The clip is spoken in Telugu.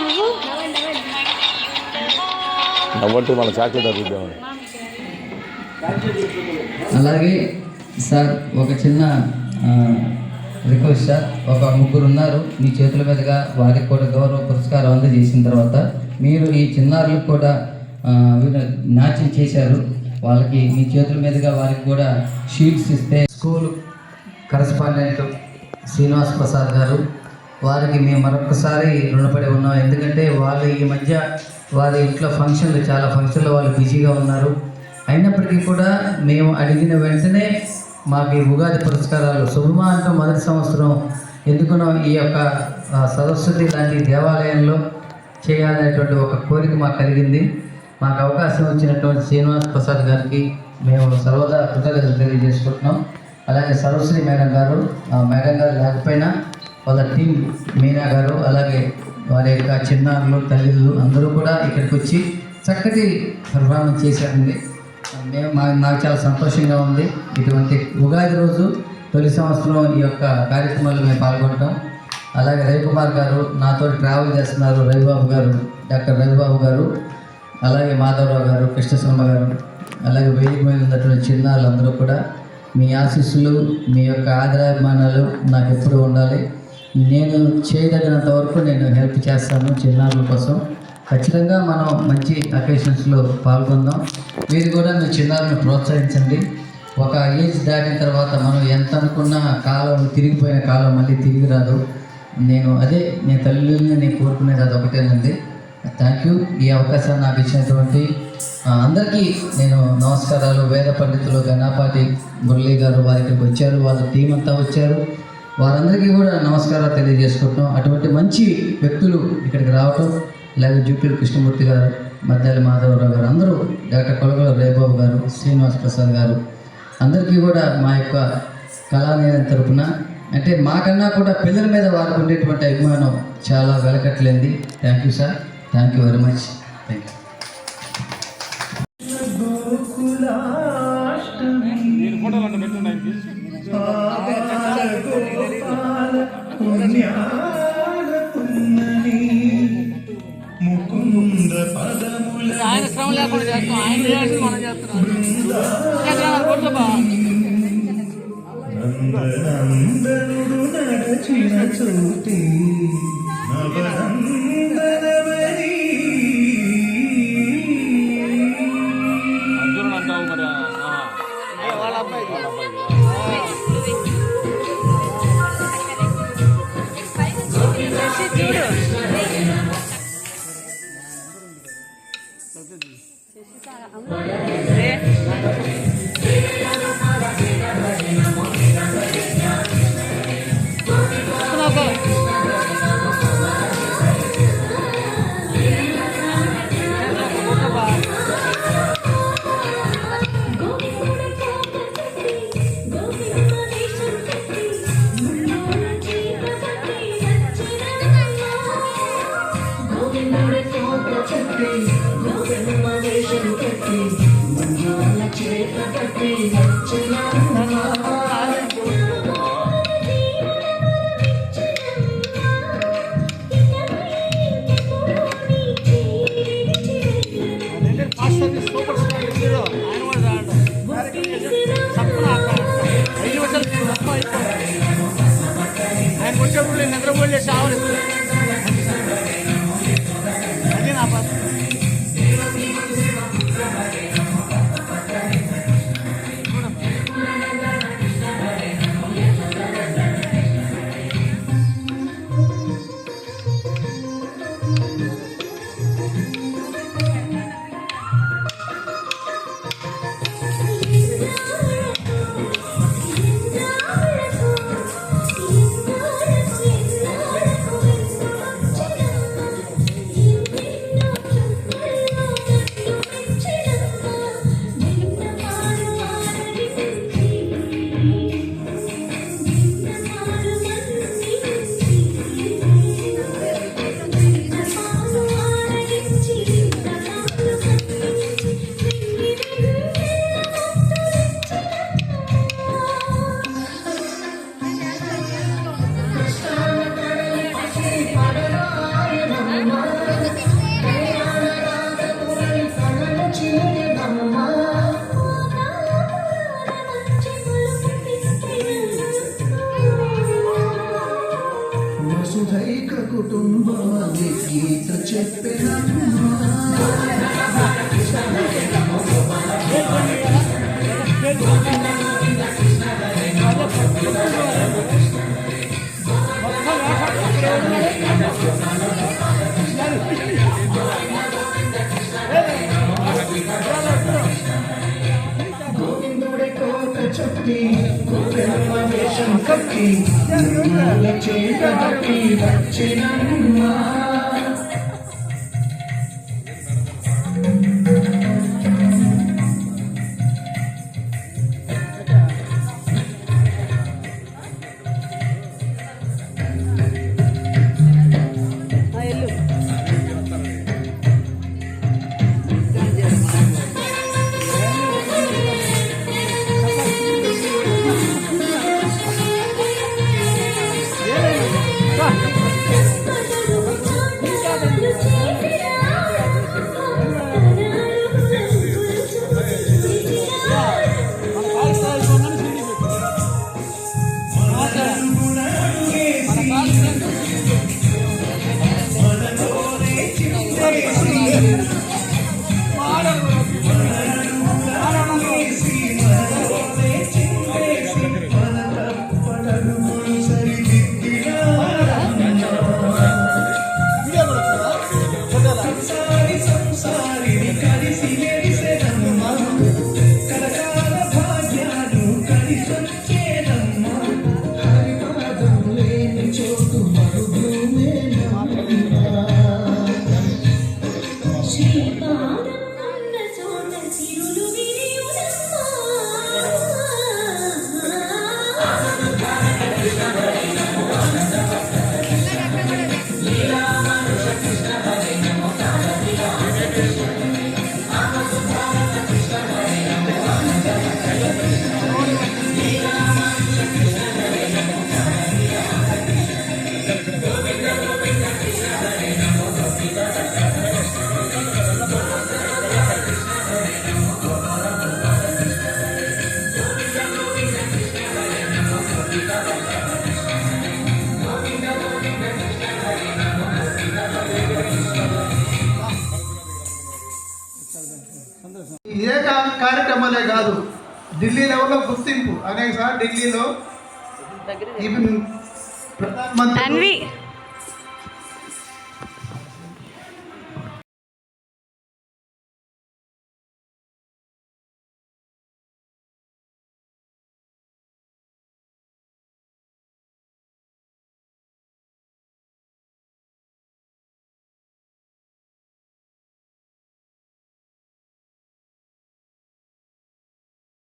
నవ్వు? నవ్వంటే మన చాక్లెట్ అడుగుతామని అలాగే సార్ ఒక చిన్న రిక్వెస్ట్ సార్. ఒక ముగ్గురు ఉన్నారు. మీ చేతుల మీదుగా వారికి కూడా గౌరవ పురస్కారం అందజేసిన తర్వాత మీరు ఈ చిన్నారులకు కూడా నాట్యం చేశారు. వాళ్ళకి మీ చేతుల మీదుగా వారికి కూడా షీట్స్ ఇస్తే స్కూల్ కరస్పాండెంట్ శ్రీనివాస్ ప్రసాద్ గారు వారికి మేము మరొకసారి రుణపడి ఉన్నాం. ఎందుకంటే వాళ్ళు ఈ మధ్య వారి ఇంట్లో ఫంక్షన్లు చాలా ఫంక్షన్లు వాళ్ళు బిజీగా ఉన్నారు. అయినప్పటికీ కూడా మేము అడిగిన వెంటనే మాకు ఈ ఉగాది పురస్కారాలు శుభమా అంటూ మొదటి సంవత్సరం ఎందుకునో ఈ యొక్క సరస్వతి లాంటి దేవాలయంలో చేయాలనేటువంటి ఒక కోరిక మాకు కలిగింది. మాకు అవకాశం వచ్చినటువంటి శ్రీనివాస్ ప్రసాద్ గారికి మేము సర్వదా కృతజ్ఞతలు తెలియజేసుకుంటున్నాం. అలాగే సరస్వతి మేడం గారు ఆ మేడం గారు లేకపోయినా వాళ్ళ టీం మీనా గారు అలాగే వారి యొక్క చిన్నారులు తల్లిళ్ళు అందరూ కూడా ఇక్కడికి వచ్చి చక్కటి పర్ఫార్మెన్స్ చేశారండి. మేము మా నాకు చాలా సంతోషంగా ఉంది. ఇటువంటి ఉగాది రోజు తొలి సంవత్సరం ఈ యొక్క కార్యక్రమాల్లో మేము పాల్గొంటాం అలాగే రవికుమార్ గారు నాతో ట్రావెల్ చేస్తున్నారు రవిబాబు గారు డాక్టర్ రవిబాబు గారు అలాగే మాధవరావు గారు కృష్ణశర్మ గారు అలాగే వేదిక మీద ఉన్నటువంటి చిన్నారులు అందరూ కూడా మీ ఆశీస్సులు మీ యొక్క ఆదరాభిమానాలు నాకు ఎప్పుడూ ఉండాలి. నేను చేయదగినంత వరకు నేను హెల్ప్ చేస్తాను చిన్నారుల కోసం. ఖచ్చితంగా మనం మంచి అకేషన్స్లో పాల్గొందాం. మీరు కూడా మీ చిన్నారులను ప్రోత్సహించండి. ఒక ఏజ్ దాటిన తర్వాత మనం ఎంత అనుకున్నా కాలం తిరిగిపోయిన కాలం మళ్ళీ తిరిగి రాదు. నేను అదే నేను తల్లిని నేను కోరుకునేది అది ఒకటేనండి థ్యాంక్ యూ ఈ అవకాశాన్ని నాకు ఇచ్చినటువంటి అందరికీ నేను నమస్కారాలు. వేద పండితులు గణపాటి మురళి గారు వారికి వచ్చారు. వాళ్ళ టీం అంతా వచ్చారు. వారందరికీ కూడా నమస్కారాలు తెలియజేసుకుంటున్నాం. అటువంటి మంచి వ్యక్తులు ఇక్కడికి రావటం లేదా జూపూరి కృష్ణమూర్తి గారు మద్దాలి మాధవరావు గారు అందరూ డాక్టర్ కొలగల రేబాబు గారు శ్రీనివాస్ ప్రసాద్ గారు అందరికీ కూడా మా యొక్క కళానిలయం తరపున అంటే మాకన్నా కూడా పిల్లల మీద వారికి ఉండేటువంటి అభిమానం చాలా వెలకట్లేంది thank you sir thank you very much thank you ఆయన శ్రమ లేకుండా చేస్తాం ఆయన చేసి మనం చేస్తున్నాం నందనందనుడు నడచిన praise వసుధైక కుటుంబం గీత చెప్పిన గోవింద వేషం కట్టి నిర్మల వచ్చినమ్మా ఇదే కా- కార్యక్రమాలే కాదు. ఢిల్లీ లెవెల్లో గుర్తింపు. అనేక సార్లు ఢిల్లీలో ప్రధానమంత్రి